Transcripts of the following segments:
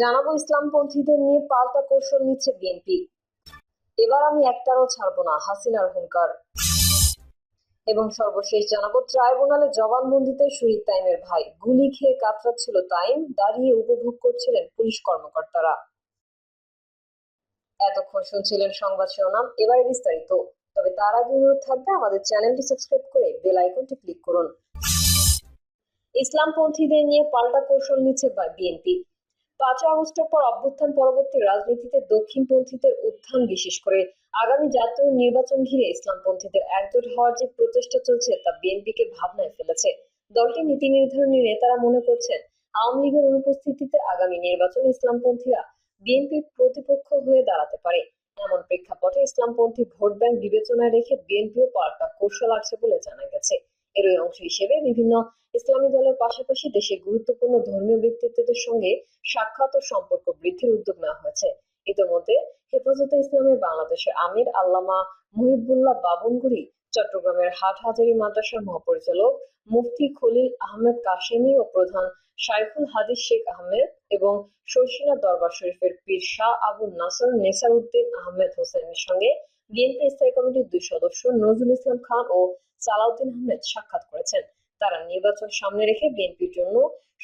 জানাব ইসলামপন্থীদের নিয়ে পাল্টা কৌশল নিচ্ছে বিএনপি। এবার আমি একটারও ছাড়বো না, হাসিনার হুঙ্কার। এবং সর্বশেষ জানাব, ট্রাইব্যুনালে জবানবন্দিতে শহীদ তাইমের ভাই। গুলি খেয়ে কাতরাচ্ছিল তাইম, দাঁড়িয়ে উপভোগ করছিলেন পুলিশ কর্মকর্তারা। এতক্ষণ শুনছিলেন সংবাদ শিরোনাম, এবারে বিস্তারিত। তবে তার আগে অনুরোধ থাকবে, আমাদের চ্যানেলটি সাবস্ক্রাইব করে বেল আইকনটি ক্লিক করুন। ইসলামপন্থীদের নিয়ে পাল্টা কৌশল নিচ্ছে বিএনপি। পাঁচই আগস্টের পর অভ্যুত্থান পরবর্তী রাজনীতিতে দক্ষিণপন্থীদের উত্থান বিশেষ করে আগামী জাতীয় নির্বাচন ঘিরে ইসলামপন্থীদের একজোট হওয়ার যে প্রচেষ্টা চলছে তা বিএনপিকে ভাবনায় ফেলেছে। দলটির নীতি নির্ধারণী নেতারা মনে করছেন, আওয়ামী লীগের অনুপস্থিতিতে আগামী নির্বাচনে ইসলামপন্থীরা বিএনপির প্রতিপক্ষ হয়ে দাঁড়াতে পারে। এমন প্রেক্ষাপটে ইসলামপন্থী ভোট ব্যাংক বিবেচনায় রেখে বিএনপিও পাল্টা কৌশল আছে বলে জানা গেছে। এরই অংশ হিসেবে বিভিন্ন ইসলামী দলের পাশাপাশি দেশের গুরুত্বপূর্ণ ধর্মীয় ব্যক্তিত্বদের সঙ্গে সাক্ষাৎ ও সম্পর্ক বৃদ্ধির উদ্যোগ নেওয়া হয়েছে। ইতিমধ্যে হেফাজতে ইসলামের বাংলাদেশের আমির আল্লামা মুহিবুল্লাহ বাবনগুড়ি, চট্টগ্রামের হাটহাজারী মাদ্রাসার মহাপরিচালক মুফতি খলিল আহমেদ কাশেমি ও প্রধান শাইখুল হাদিস শেখ আহমেদ এবং শর্ষিনা দরবার শরীফের পীর শাহ আবু নাসর নেসার উদ্দিন আহমেদ হোসেনের সঙ্গে বিএনপি স্থায়ী কমিটির দুই সদস্য নজরুল ইসলাম খান ও সালাউদ্দিন আহমেদ সাক্ষাৎ করেছেন। তারা নির্বাচন সামনে রেখে বিএনপির জন্য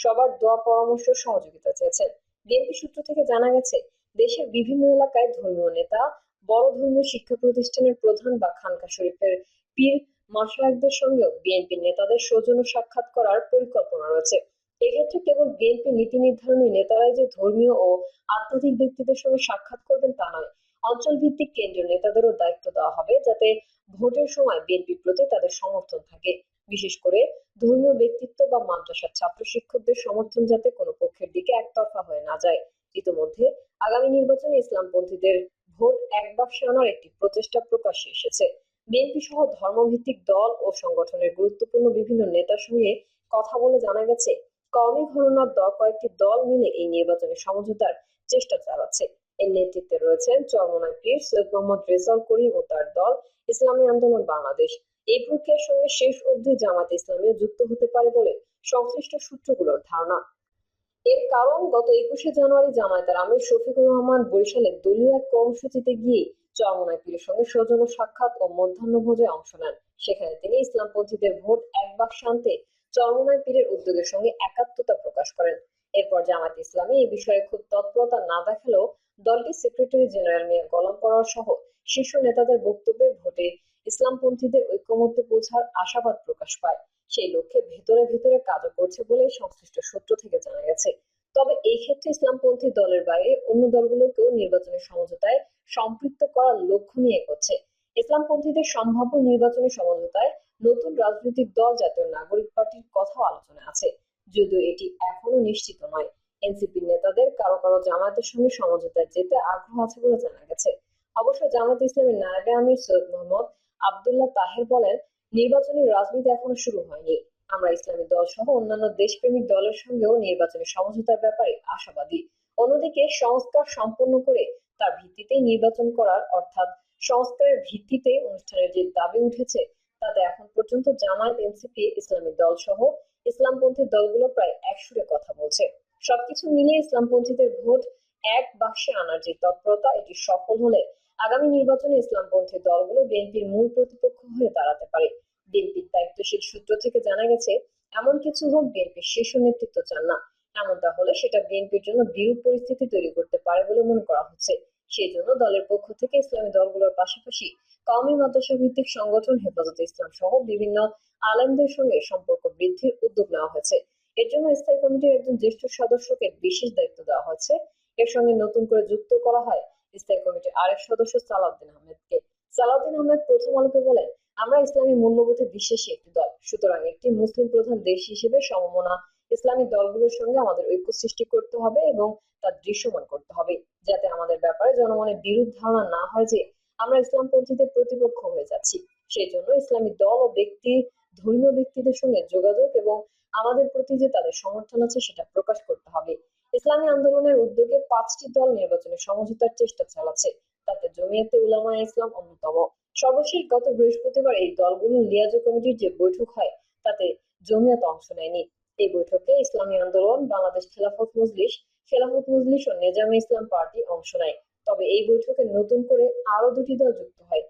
সবার দোয়া, পরামর্শ, সহযোগিতা চেয়েছেন। বিএনপি সূত্র থেকে জানা গেছে, দেশের বিভিন্ন এলাকায় ধর্মীয় নেতা, বড় ধর্মীয় শিক্ষা প্রতিষ্ঠানের প্রধান বা খানকা শরীফের পীর মাসায়কদের সঙ্গেও বিএনপি নেতাদের সৌজন্য সাক্ষাৎ করার পরিকল্পনা রয়েছে। এক্ষেত্রে কেবল বিএনপি নীতি নির্ধারণী নেতারাই যে ধর্মীয় ও আধ্যাত্মিক ব্যক্তিদের সঙ্গে সাক্ষাৎ করবেন তা নয় অঞ্চল ভিত্তিক কেন্দ্রীয় নেতাদেরও দায়িত্ব দেওয়া হবে যাতে ভোটের সময় বিএনপির প্রতি তাদের সমর্থন থাকে। বিশেষ করে ধর্মীয় ব্যক্তিত্ব বা মাদ্রাসার ছাত্র শিক্ষকদের সমর্থন যাতে কোনো পক্ষের দিকে একতরফা হয়ে না যায়। ইতিমধ্যে আগামী নির্বাচনে ইসলামপন্থীদের ভোট এক বাক্সে আনার একটি প্রচেষ্টা প্রকাশ্যে এসেছে। বিএনপি সহ ধর্মভিত্তিক দল ও সংগঠনের গুরুত্বপূর্ণ বিভিন্ন নেতার সঙ্গে কথা বলে জানা গেছে, কওমি ঘরনার দল কয়েকটি দল মিলে এই নির্বাচনে সমঝোতার চেষ্টা চালাচ্ছে। এর নেতৃত্বে রয়েছেন চরমনায় পীর সৈয়দ মোহাম্মদ রেজাল করিম ও তার দল ইসলামী আন্দোলন বাংলাদেশ। এই প্রক্রিয়ার সঙ্গে শেষ অবধি জামাত ইসলামীও যুক্ত হতে পারে বলে সংশ্লিষ্ট সূত্রগুলোর ধারণা। এর কারণ, গত একুশে জানুয়ারি জামায়াতের আমির শফিকুর রহমান বরিশালে দলীয় এক কর্মসূচিতে গিয়ে চরমনায় পীরের সঙ্গে সৌজন্য সাক্ষাৎ ও মধ্যাহ্নভোজে অংশ নেন। সেখানে তিনি ইসলামপন্থীদের ভোট, এক বাক্স আনতে চরমনায় পীরের উদ্যোগের সঙ্গে একাত্মতা প্রকাশ করেন। এরপর জামাত ইসলামী এই বিষয়ে খুব তৎপরতা না দেখালেও দলটির সেক্রেটারি জেনারেল মিয়া গোলাম পরোয়ার সহ শীর্ষ নেতাদের বক্তব্যে ভোটে ইসলামপন্থীদের ঐক্যমত্যে পৌঁছার আশাবাদ প্রকাশ পায়। সেই লক্ষ্যে ভেতরে ভেতরে কাজও করছে বলে সংশ্লিষ্ট সূত্র থেকে জানা গেছে। তবে এই ক্ষেত্রে ইসলামপন্থী দলের বাইরে অন্য দলগুলোকেও নির্বাচনী সমঝোতায় সম্পৃক্ত করার লক্ষ্য নিয়ে এগোচ্ছে। ইসলামপন্থীদের সম্ভাব্য নির্বাচনী সমঝোতায় নতুন রাজনৈতিক দল জাতীয় নাগরিক পার্টির কথাও আলোচনা আছে, যদিও এটি এখনও নিশ্চিত নয়। এনসিপির নেতাদের কারও কারও জামায়াতের সঙ্গে সমঝোতায় যেতে আগ্রহ আছে বলে জানা গেছে। অবশ্য জামাত ইসলামের নায়েবে আমির সৈয়দ মোহাম্মদ আবদুল্লাহ তাহের বলেন, নির্বাচনী রাজনীতি এখনও শুরু হয়নি। আমরা ইসলামী দল সহ অন্যান্য দেশপ্রেমিক দলের সঙ্গেও নির্বাচনী সমঝোতার ব্যাপারে আশাবাদী। অন্যদিকে সংস্কার সম্পন্ন করে তার ভিত্তিতেই নির্বাচন করার অর্থাৎ সংস্কারের ভিত্তিতে অনুষ্ঠানের যে দাবি উঠেছে, তাতে এখন পর্যন্ত জামায়াত, এনসিপি, ইসলামী দল সহ ইসলামপন্থী দলগুলো প্রায় একসুরে কথা বলছে। সবকিছু মিলিয়ে ইসলামপন্থীদের ভোট এক বাক্সে আনার যে তৎপরতা, এটি সফল হলে আগামী নির্বাচনে ইসলামপন্থী দলগুলো বিএনপির মূল প্রতিপক্ষ হয়ে দাঁড়াতে পারে। বিএনপির দায়িত্বশীল সূত্র থেকে জানা গেছে, এমন কিছু হোক বিএনপির শীর্ষ নেতৃত্ব চান না। এমনটা হলে সেটা বিএনপির জন্য বিরূপ পরিস্থিতি তৈরি করতে পারে বলে মনে করা হচ্ছে। সেই জন্য দলের পক্ষ থেকে ইসলামী দলগুলোর পাশাপাশি কওমি মাদ্রাসা ভিত্তিক সংগঠন, হেফাজতে ইসলাম সহ বিভিন্ন আলেমদের সঙ্গে সম্পর্ক বৃদ্ধির উদ্যোগ নেওয়া হয়েছে। এর জন্য স্থায়ী কমিটির একজন জ্যেষ্ঠ সদস্যকে বিশেষ দায়িত্ব দেওয়া হয়েছে। এর সঙ্গে নতুন করে যুক্ত করা হয় স্থায়ী কমিটির আরেক সদস্য সালাউদ্দিন আহমেদকে। সালাউদ্দিন আহমেদ প্রথম আলোকে বলেন, আমরা ইসলামী মূল্যবোধে বিশ্বাসী একটি দল। সুতরাং একটি মুসলিম প্রধান দেশ হিসেবে সমমনা ইসলামী দলগুলোর সঙ্গে আমাদের ঐক্য সৃষ্টি করতে হবে এবং তা দৃশ্যমান করতে হবে, যাতে আমাদের ব্যাপারে জনমনে বিরূপ ধারণা না হয় যে আমরা ইসলামপন্থীদের প্রতিপক্ষ হয়ে যাচ্ছি। সেই জন্য ইসলামী দল ও ব্যক্তি ধর্মীয় ব্যক্তিদের সঙ্গে যোগাযোগ এবং আমাদের প্রতি যে তাদের সমর্থন আছে সেটা প্রকাশ করতে হবে। ইসলামী আন্দোলনের উদ্যোগে পাঁচটি দল নির্বাচনে সমঝোতার চেষ্টা চালাচ্ছে। তাতে জমিয়াতে উলামা ইসলাম অন্যতম। সর্বশেষ গত বৃহস্পতিবার এই দলগুলোর লিয়াজো কমিটির যে বৈঠক হয়, তাতে জমিয়ত অংশ নেয়নি। এই বৈঠকে ইসলামী আন্দোলন, বাংলাদেশ খেলাফত মজলিস খেলাফত মজলিস ও নেজামে ইসলাম পার্টি অংশ নেয়। তবে এই বৈঠকে নতুন করে আরও দুটি দল যুক্ত হয়।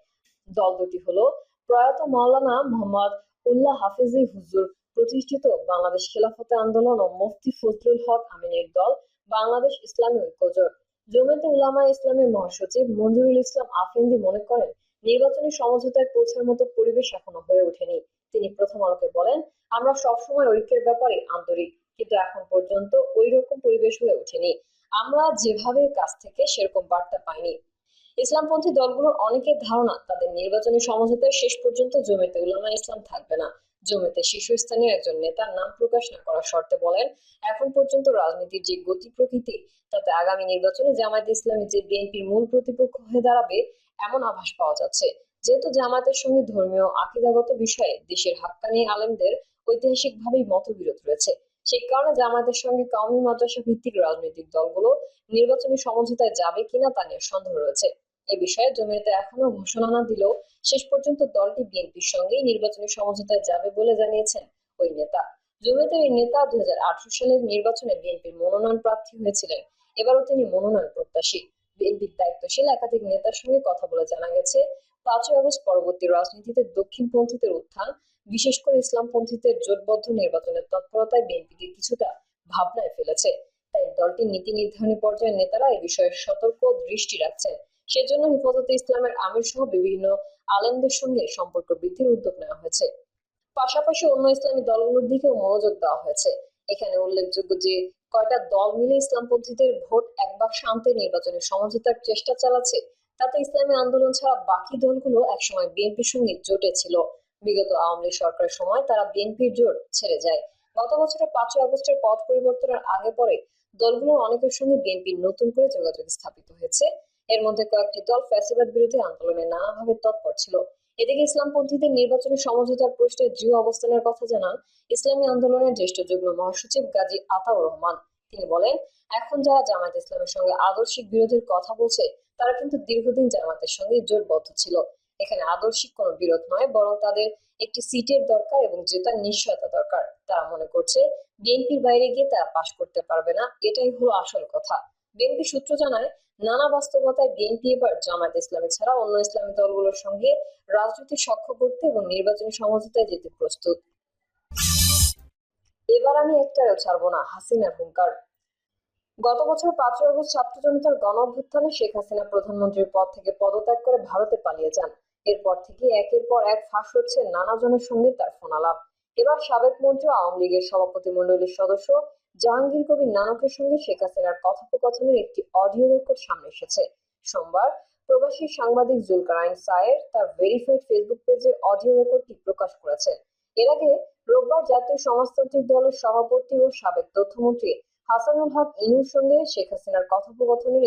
দল দুটি হলো প্রয়াত মাওলানা মোহাম্মদ উল্লাহ হাফিজি হুজুর প্রতিষ্ঠিত বাংলাদেশ খেলাফতে আন্দোলন ও মুফতি ফজলুল হক আমিনের দল বাংলাদেশ ইসলামী ঐক্যজোট। জমিয়তে উলামা ইসলামের মহাসচিব মঞ্জুরুল ইসলাম আফিন্দি মনে করেন, নির্বাচনী সমঝোতায় পৌঁছার মতো পরিবেশ এখনও হয়ে ওঠেনি। তিনি প্রথম আলোকে বলেন, আমরা সবসময় ঐক্যের ব্যাপারে আন্তরিক, কিন্তু এখন পর্যন্ত ওই রকম পরিবেশ হয়ে ওঠেনি। আমরা যেভাবে কাছ থেকে সেরকম বার্তা পাইনি। ইসলামপন্থী দলগুলোর অনেকের ধারণা, তাদের নির্বাচনী সমঝোতায় শেষ পর্যন্ত জমিতে উলামা ইসলাম থাকবে না। জমিতে শীর্ষস্থানীয় একজন নেতার নাম প্রকাশ না করার শর্তে বলেন, এখন পর্যন্ত রাজনীতির যে গতি প্রকৃতি, তাতে আগামী নির্বাচনে জামায়াত ইসলামী যে বিএনপির মূল প্রতিপক্ষ হয়ে দাঁড়াবে, এমন আভাস পাওয়া যাচ্ছে। যেহেতু জামায়াতের সঙ্গে ধর্মীয় আকিদাগত বিষয়ে দেশের হাক্কানি আলেমদের ঐতিহাসিকভাবেই মতবিরোধ রয়েছে। সেই কারণে জামায়াতের সঙ্গে কওমি মাদ্রাসা ভিত্তিক রাজনৈতিক দলগুলো নির্বাচনী সমঝোতায় যাবে কিনা তা নিয়ে সন্দেহ রয়েছে। এ বিষয়ে জমিয়তে এখনও ঘোষণা না দিলেও শেষ পর্যন্ত দলটি বিএনপির সঙ্গেই নির্বাচনী সমঝোতায় যাবে বলে জানিয়েছেন ওই নেতা। জমিয়তের এই নেতা দুই সালের নির্বাচনে বিএনপির মনোনয়ন প্রার্থী হয়েছিলেন। এবারও তিনি মনোনয়ন প্রত্যাশী। বিএনপির দায়িত্বশীল একাধিক নেতার সঙ্গে কথা বলে জানা গেছে, পাঁচই আগস্ট পরবর্তী রাজনীতিতে দক্ষিণপন্থীদের উত্থান, বিশেষ করে ইসলামপন্থীদের জোটবদ্ধ নির্বাচনের তৎপরতায় বিএনপিকে কিছুটা ভাবনায় ফেলেছে। তাই দলটির নীতি নির্ধারণী পর্যায়ের নেতারা এ বিষয়ে সতর্ক দৃষ্টি রাখছেন। সেজন্য হেফাজতে ইসলামের আমির সহ বিভিন্ন আলেমদের সঙ্গে সম্পর্ক বৃদ্ধির উদ্যোগ নেওয়া হয়েছে। পাশাপাশি অন্য ইসলামী দলগুলোর দিকেও মনোযোগ দেওয়া হয়েছে। এখানে উল্লেখযোগ্য যে, কয়টা দল মিলে ইসলামপন্থীদের ভোট এক বাক্স আনতে নির্বাচনের সমঝোতার চেষ্টা চালাচ্ছে, তাতে ইসলামী আন্দোলন ছাড়া বাকি দলগুলো একসময় বিএনপির সঙ্গে জোটে ছিল। বিগত আওয়ামী লীগ সরকারের সময় তারা বিএনপির জোট ছেড়ে যায়। গত বছরের পাঁচই আগস্টের পথ পরিবর্তনের আগে পরে দলগুলোর অনেকের সঙ্গে বিএনপির নতুন করে যোগাযোগ স্থাপিত হয়েছে। এর মধ্যে কয়েকটি দল ফ্যাসিবাদ বিরোধী আন্দোলনে নানাভাবে তৎপর ছিল। এদিকে ইসলামপন্থীদের নির্বাচনী সমঝোতার প্রশ্নে দৃঢ় অবস্থানের কথা জানান ইসলামী আন্দোলনের জ্যেষ্ঠ যুগ্ম মহাসচিব গাজী আতাউর রহমান। তিনি বলেন, এখন যারা জামায়াত ইসলামের সঙ্গে আদর্শিক বিরোধের কথা বলছে, তারা কিন্তু দীর্ঘদিন জামাতের সঙ্গে জোটবদ্ধ ছিল। এখানে আদর্শিক কোনো বিরোধ নয়, বরং তাদের একটি সিটের দরকার এবং জেতার নিশ্চয়তা দরকার। তারা মনে করছে, বিএনপির বাইরে গিয়ে তারা পাশ করতে পারবে না, এটাই হলো আসল কথা। বিএনপি সূত্র জানায়, নানা বাস্তবতায় বিএনপি এবার জামায়াত ইসলামী ছাড়া অন্য ইসলামী দলগুলোর সঙ্গে রাজনীতি সখ্য করতে এবং নির্বাচনী সমঝোতায় যেতে প্রস্তুত। এবার আমি একটারেও ছাড়বো না, হাসিনার হুঙ্কার। গত বছর পাঁচই আগস্ট ছাত্র জনতার গণ অভ্যুত্থানে শেখ হাসিনা প্রধানমন্ত্রীর পদ থেকে পদত্যাগ করে ভারতে পালিয়ে যান। এরপর থেকে একের পর এক ফাঁস হচ্ছে নানা জনের সঙ্গে তার ফোনালাপ। এবার সাবেক মন্ত্রী আওয়ামী লীগের সভাপতি মণ্ডলীর সদস্য জাহাঙ্গীর কবির নানকের সঙ্গে শেখ হাসিনার কথোপকথনের একটি অডিও রেকর্ড সামনে এসেছে। সোমবার প্রবাসী সাংবাদিক জুলকারাইন সায়ের তার ভেরিফাইড ফেসবুক পেজে অডিও রেকর্ডটি প্রকাশ করেছেন। এর আগে রোববার জাতীয় সমাজতান্ত্রিক দলের সভাপতি ও সাবেক তথ্যমন্ত্রী হাসানুল হক ইনুর সঙ্গে শেখ হাসিনার কথোপকথনের